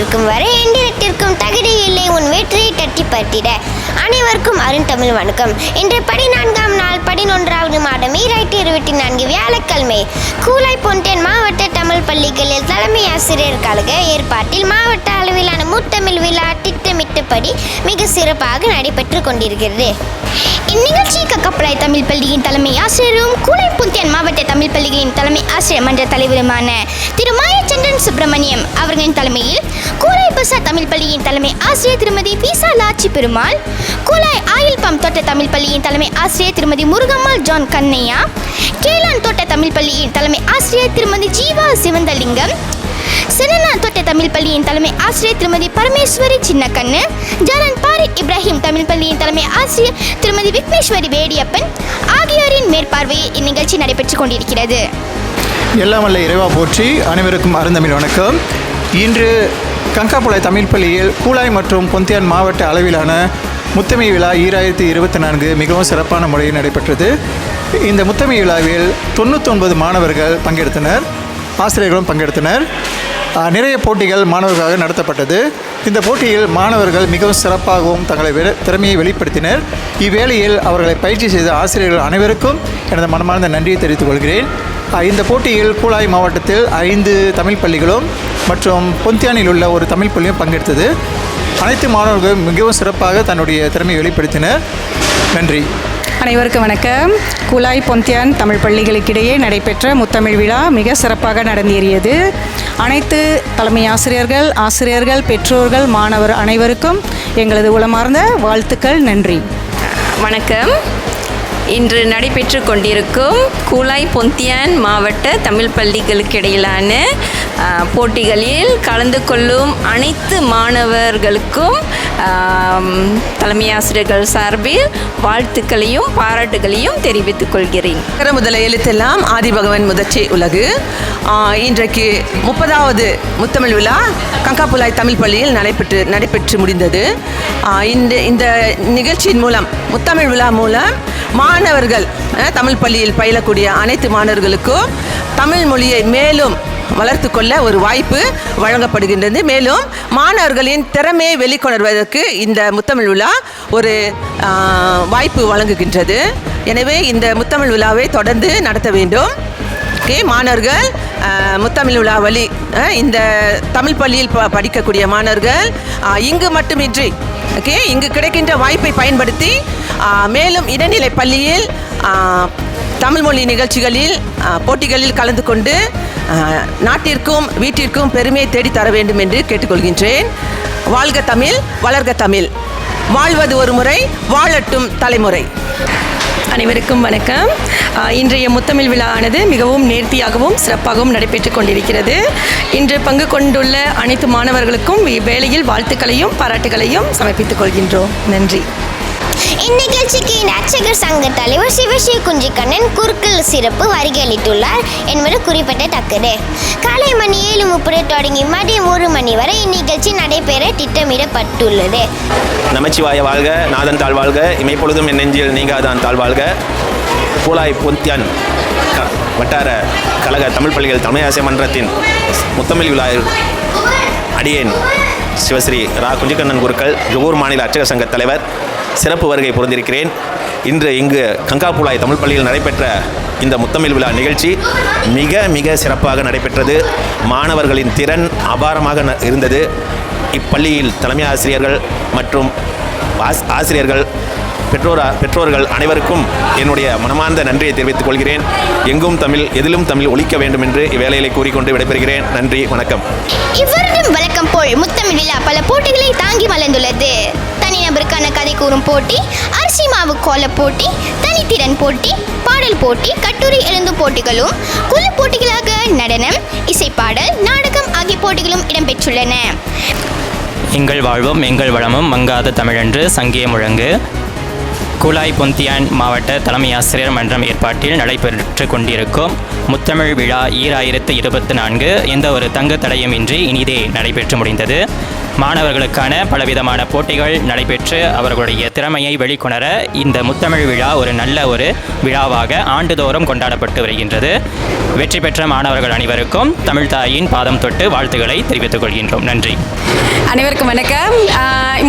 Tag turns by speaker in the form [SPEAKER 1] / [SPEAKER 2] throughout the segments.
[SPEAKER 1] இருக்கும் வரை எந்திரத்திற்கும் தகுதி இல்லை உன் வெற்றியை தட்டி பற்றிட அனைவருக்கும் தமிழ் வணக்கம் இன்று பதினான்காம் நாள் பதினொன்றாவது மாதம் ஈராயிரத்தி இருபத்தி நான்கு வியாழக்கிழமை கூலை பொன்டேன் மாவட்ட தமிழ் பள்ளிகளில் தலைமை ஆசிரியர் கழக ஏற்பாட்டில் மாவட்ட அளவிலான மூத்தமிழ் விழா திட்டமிட்டபடி மிக சிறப்பாக நடைபெற்று கொண்டிருக்கிறது இந்நிகழ்ச்சி கக்கப்பலாய் தமிழ் பள்ளியின் தலைமை ஆசிரியரும் கூலை பொன்டேன் மாவட்ட தமிழ் பள்ளியின் தலைமை ஆசிரியர் மன்ற தலைவருமான சந்திரன் சுப்பிரமணியம் அவர்களின் தலைமையில் கூலாய் பசா தமிழ் பள்ளியின் தலைமை ஆசிரியர் திருமதி பிசா லாச்சி பெருமாள் கூலாய் ஆயில் பம்ப் தோட்ட தமிழ் பள்ளியின் தலைமை ஆசிரியர் திருமதி முருகம்மாள் ஜான் கண்ணையா கேளான் தோட்ட தமிழ் பள்ளியின் தலைமை ஆசிரியர் திருமதி ஜீவா சிவந்தலிங்கம் சிறனா தொட்ட தமிழ் பள்ளியின் தலைமை ஆசிரியர் திருமதி பரமேஸ்வரி சின்னக்கண்ணு ஜனன் பாரி இப்ராஹிம் தமிழ் பள்ளியின் தலைமை ஆசிரியர் திருமதி விக்னேஸ்வரி வேடியப்பன் மேற்பார்வையில் இந்நிகழ்ச்சி நடைபெற்றுக் கொண்டிருக்கிறது
[SPEAKER 2] எல்லாம் வல்ல இறைவா போற்றி அனைவருக்கும் அருந்தமிழ் வணக்கம் இன்று கங்காப்பாளைய தமிழ் பள்ளியில் கூழாய் மற்றும் பொந்தியான் மாவட்ட அளவிலான முத்தமை விழா ஈராயிரத்தி இருபத்தி நான்கு மிகவும் சிறப்பான முறையில் நடைபெற்றது இந்த முத்தமை விழாவில் தொண்ணூத்தொன்பது மாணவர்கள் பங்கெடுத்தனர் ஆசிரியர்களும் பங்கெடுத்தனர் நிறைய போட்டிகள் மாணவர்களாக நடத்தப்பட்டது இந்த போட்டியில் மாணவர்கள் மிகவும் சிறப்பாகவும் தங்களை திறமையை வெளிப்படுத்தினர் இவ்வேளையில் அவர்களை பயிற்சி செய்த ஆசிரியர்கள் அனைவருக்கும் எனது மனமார்ந்த நன்றியை தெரிவித்துக் கொள்கிறேன் இந்த போட்டியில் கூலாய் மாவட்டத்தில் ஐந்து தமிழ் பள்ளிகளும் மற்றும் பொந்தியானில் உள்ள ஒரு தமிழ் பள்ளியும் பங்கெடுத்தது அனைத்து மாணவர்களும் மிகவும் சிறப்பாக தன்னுடைய திறமையை வெளிப்படுத்தினர் நன்றி
[SPEAKER 3] அனைவருக்கும் வணக்கம் குலாய் பொந்தியான் தமிழ் பள்ளிகளுக்கிடையே நடைபெற்ற முத்தமிழ் விழா மிக சிறப்பாக நடந்தேறியது அனைத்து தலைமை ஆசிரியர்கள் ஆசிரியர்கள் பெற்றோர்கள் மாணவர் அனைவருக்கும் எங்களது உளமார்ந்த வாழ்த்துக்கள் நன்றி
[SPEAKER 4] வணக்கம் இன்று நடைபெற்று கொண்டிருக்கும் கூலாய் பொந்தியான் மாவட்ட தமிழ் பள்ளிகளுக்கிடையிலான போட்டிகளில் கலந்து கொள்ளும் அனைத்து மாணவர்களுக்கும் தலைமை ஆசிரியர்கள் சார்பில் வாழ்த்துக்களையும் பாராட்டுகளையும் தெரிவித்துக் கொள்கிறேன்
[SPEAKER 5] முதல எழுத்தெல்லாம் ஆதிபகவன் முதற்சி உலகு இன்றைக்கு முப்பதாவது முத்தமிழ் விழா கங்காபுலாய் தமிழ் பள்ளியில் நடைபெற்று நடைபெற்று முடிந்தது இந்த இந்த நிகழ்ச்சியின் மூலம் முத்தமிழ் விழா மூலம் மா மாணவர்கள் தமிழ் பள்ளியில் பயிலக்கூடிய அனைத்து மாணவர்களுக்கும் தமிழ் மொழியை மேலும் வளர்த்து கொள்ள ஒரு வாய்ப்பு வழங்கப்படுகின்றது மேலும் மாணவர்களின் திறமையை வெளிக்கொணர்வதற்கு இந்த முத்தமிழ் விழா ஒரு வாய்ப்பு வழங்குகின்றது எனவே இந்த முத்தமிழ் விழாவை தொடர்ந்து நடத்த வேண்டும் ஓகே மாணவர்கள் முத்தமிழ் விழா வழி இந்த தமிழ் பள்ளியில் படிக்கக்கூடிய மாணவர்கள் இங்கு மட்டுமின்றி ஓகே இங்கு கிடைக்கின்ற வாய்ப்பை பயன்படுத்தி மேலும் இடைநிலை பள்ளியில் தமிழ் மொழி நிகழ்ச்சிகளில் போட்டிகளில் கலந்து கொண்டு நாட்டிற்கும் வீட்டிற்கும் பெருமையை தேடித்தர வேண்டும் என்று கேட்டுக்கொள்கின்றேன் வாழ்க தமிழ் வளர்க தமிழ் வாழ்வது ஒரு முறை வாழட்டும் தலைமுறை
[SPEAKER 3] அனைவருக்கும் வணக்கம் இன்றைய முத்தமிழ் விழாவானது மிகவும் நேர்த்தியாகவும் சிறப்பாகவும் நடைபெற்று கொண்டிருக்கிறது இன்று பங்கு கொண்டுள்ள அனைத்து மாணவர்களுக்கும் இவ்வேளையில் வாழ்த்துக்களையும் பாராட்டுகளையும் சமர்ப்பித்துக் கொள்கின்றோம் நன்றி
[SPEAKER 6] இந்நிகழ்ச்சிக்கு நட்சகர் சங்க தலைவர் சிவசி குஞ்சிக்கண்ணன் குறுக்கல் சிறப்பு அளித்துள்ளார் என்பது குறிப்பிடத்தக்கது காலை மணி ஏழு முப்பது தொடங்கி மதியம் ஒரு மணி வரை இந்நிகழ்ச்சி நடைபெற திட்டமிடப்பட்டுள்ளது
[SPEAKER 7] நமச்சிவாய வாழ்க நாதன் தாழ்வாழ்க இமைப்பொழுதும் என் நெஞ்சில் நீங்காதான் தாழ்வாழ்க பூலாய் பொந்தியான் வட்டார கழக தமிழ் பள்ளிகள் தமிழ் மன்றத்தின் முத்தமிழ் விழா அடியேன் சிவஸ்ரீ ரா குஞ்சிக்கண்ணன் குருக்கள் ஜொகூர் மாநில அச்சக சங்க தலைவர் சிறப்பு வருகை புரிந்திருக்கிறேன் இன்று இங்கு கங்காபுலாய் தமிழ் பள்ளியில் நடைபெற்ற இந்த முத்தமிழ் விழா நிகழ்ச்சி மிக மிக சிறப்பாக நடைபெற்றது மாணவர்களின் திறன் அபாரமாக இருந்தது இப்பள்ளியில் தலைமை ஆசிரியர்கள் மற்றும் ஆசிரியர்கள் பெற்றோரா பெற்றோர்கள் அனைவருக்கும் என்னுடைய மனமார்ந்த நன்றியை தெரிவித்துக் கொள்கிறேன் எங்கும் தமிழ் எதிலும் தமிழ் ஒழிக்க வேண்டும் என்று இவ்வேளையிலே கூறிக்கொண்டு விடைபெறுகிறேன் நன்றி வணக்கம்
[SPEAKER 8] இவருடன் வழக்கம் போல் முத்தமிழ் விழா பல போட்டிகளை தாங்கி வளர்ந்துள்ளது தனிநபருக்கான கதை கூறும் போட்டி அரிசி மாவு கோல போட்டி தனித்திறன் போட்டி பாடல் போட்டி கட்டுரை எழுந்து போட்டிகளும் குழு போட்டிகளாக நடனம் இசைப்பாடல் நாடகம் ஆகிய போட்டிகளும் இடம்பெற்றுள்ளன
[SPEAKER 9] எங்கள் வாழ்வும் எங்கள் வளமும் மங்காத தமிழன்று சங்கே முழங்கு குலாய் பொந்தியான் மாவட்ட தலைமை ஆசிரியர் மன்றம் ஏற்பாட்டில் நடைபெற்று கொண்டிருக்கும் முத்தமிழ் விழா ஈராயிரத்து இருபத்தி நான்கு எந்த ஒரு தங்கு இன்றி இனிதே நடைபெற்று முடிந்தது மாணவர்களுக்கான பலவிதமான போட்டிகள் நடைபெற்று அவர்களுடைய திறமையை வெளிக்கொணர இந்த முத்தமிழ் விழா ஒரு நல்ல ஒரு விழாவாக ஆண்டுதோறும் கொண்டாடப்பட்டு வருகின்றது வெற்றி பெற்ற மாணவர்கள் அனைவருக்கும் தமிழ் தாயின் பாதம் தொட்டு வாழ்த்துக்களை தெரிவித்துக் கொள்கின்றோம் நன்றி
[SPEAKER 10] அனைவருக்கும் வணக்கம்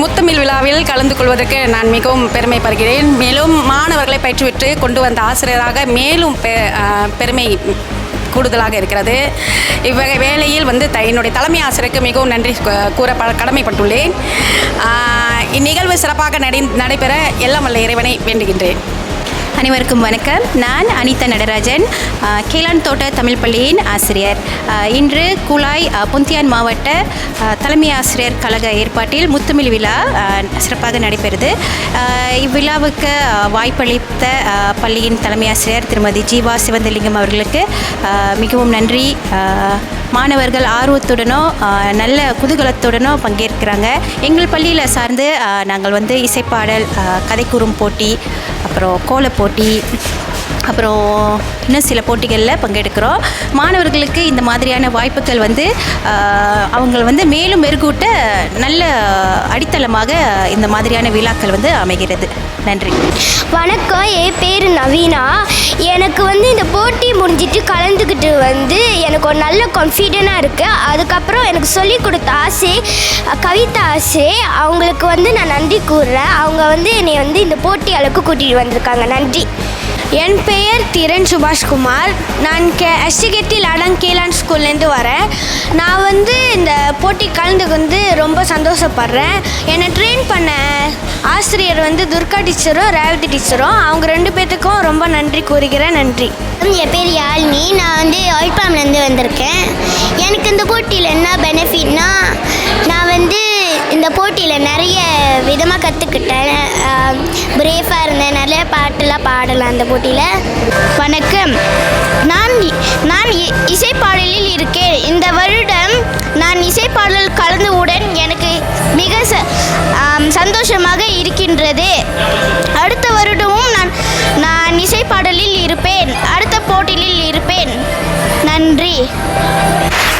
[SPEAKER 10] முத்தமிழ் விழாவில் கலந்து கொள்வதற்கு நான் மிகவும் பெருமைப்படுகிறேன் மேலும் மாணவர்களை பயிற்றுவிட்டு கொண்டு வந்த ஆசிரியராக மேலும் பெருமை கூடுதலாக இருக்கிறது இவ்வகை வேளையில் வந்து த என்னுடைய தலைமை ஆசிரியருக்கு மிகவும் நன்றி கூற கடமைப்பட்டுள்ளேன் இந்நிகழ்வு சிறப்பாக நடை நடைபெற எல்லாம் வல்ல இறைவனை வேண்டுகின்றேன்
[SPEAKER 11] அனைவருக்கும் வணக்கம் நான் அனிதா நடராஜன் கேளான் தோட்ட தமிழ் பள்ளியின் ஆசிரியர் இன்று குழாய் புந்தியான் மாவட்ட தலைமை ஆசிரியர் கழக ஏற்பாட்டில் முத்தமிழ் விழா சிறப்பாக நடைபெறுது இவ்விழாவுக்கு வாய்ப்பளித்த பள்ளியின் தலைமை ஆசிரியர் திருமதி ஜீவா சிவந்தலிங்கம் அவர்களுக்கு மிகவும் நன்றி மாணவர்கள் ஆர்வத்துடனோ நல்ல குதூகலத்துடனோ பங்கேற்கிறாங்க எங்கள் பள்ளியில் சார்ந்து நாங்கள் வந்து இசைப்பாடல் கூறும் போட்டி அப்புறம் கோலப்போட்டி அப்புறம் இன்னும் சில போட்டிகளில் பங்கெடுக்கிறோம் மாணவர்களுக்கு இந்த மாதிரியான வாய்ப்புகள் வந்து அவங்களை வந்து மேலும் மெருகூட்ட நல்ல அடித்தளமாக இந்த மாதிரியான விழாக்கள் வந்து அமைகிறது நன்றி
[SPEAKER 12] வணக்கம் என் பேர் நவீனா எனக்கு வந்து இந்த போட்டி முடிஞ்சிட்டு கலந்துக்கிட்டு வந்து எனக்கு ஒரு நல்ல கான்ஃபிடென்ட்டாக இருக்குது அதுக்கப்புறம் எனக்கு சொல்லி கொடுத்த ஆசை கவிதா ஆசை அவங்களுக்கு வந்து நான் நன்றி கூறுறேன் அவங்க வந்து என்னை வந்து இந்த போட்டி அளவுக்கு கூட்டிகிட்டு வந்திருக்காங்க நன்றி
[SPEAKER 13] என் பெயர் திரண் சுபாஷ்குமார் நான் கே எஸ்டிகெட்டி லாடாங் கேலான் ஸ்கூல்லேருந்து வரேன் நான் வந்து இந்த போட்டி கலந்துக்கு வந்து ரொம்ப சந்தோஷப்படுறேன் என்னை ட்ரெயின் பண்ண ஆசிரியர் வந்து துர்கா டீச்சரும் ரேவதி டீச்சரும் அவங்க ரெண்டு பேர்த்துக்கும் ரொம்ப நன்றி கூறுகிறேன் நன்றி
[SPEAKER 14] என் பேர் யாழ்னி நான் வந்து ஒய்பாம்லேருந்து வந்திருக்கேன் எனக்கு இந்த போட்டியில் என்ன பெனிஃபிட்னா நான் வந்து இந்த போட்டியில் நிறைய விதமாக கற்றுக்கிட்டேன் நல்லா பாடலாம் அந்த போட்டியில்
[SPEAKER 15] வணக்கம் நான் நான் இசைப்பாடலில் இருக்கேன் இந்த வருடம் நான் இசைப்பாடல் கலந்தவுடன் எனக்கு மிக ச சந்தோஷமாக இருக்கின்றது அடுத்த வருடமும் நான் நான் இசைப்பாடலில் இருப்பேன் அடுத்த போட்டியில் இருப்பேன் நன்றி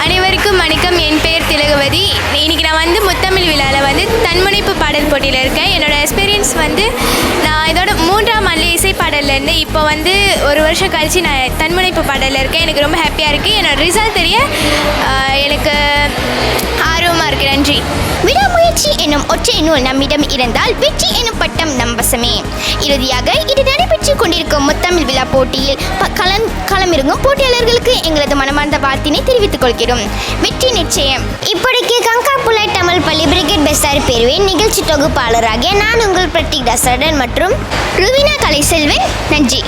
[SPEAKER 16] அனைவருக்கும் வணக்கம் என் பெயர் திலகவதி இன்னைக்கு நான் வந்து முத்தமிழ் விழாவில் வந்து தன்முனைப்பு பாடல் போட்டியில் இருக்கேன் என்னோடய எக்ஸ்பீரியன்ஸ் வந்து மூன்றாம் மல்லி இசை பாடல்லேருந்து இப்போ வந்து ஒரு வருஷம் கழித்து நான் தன்முனைப்பு பாடலில் இருக்கேன் எனக்கு ரொம்ப ஹாப்பியாக இருக்குது என்னோட ரிசல்ட் தெரிய எனக்கு ஆர்வமாக இருக்குது நன்றி
[SPEAKER 17] விடாமுயற்சி என்னும் ஒற்றை நூல் நம்மிடம் இருந்தால் வெற்றி என்னும் பட்டம் நம்பசமே இறுதியாக இது நடைபெற்று கொண்டிருக்கும் முத்தமிழ் விழா போட்டியில் களம் களமிறங்கும் போட்டியாளர்களுக்கு எங்களது மனமார்ந்த வாழ்த்தினை தெரிவித்துக் கொள்கிறோம் வெற்றி நிச்சயம்
[SPEAKER 18] இப்படிக்கு கங்காபுலை தமிழ் பள்ளி பிரிகேட் பெஸ்டாரி பேருவின் நிகழ்ச்சி தொகுப்பாளராகிய நான் உங்கள் பிரத்திக் தசரடன் மற்றும் ருவினா கலைசெல்வன் நன்றி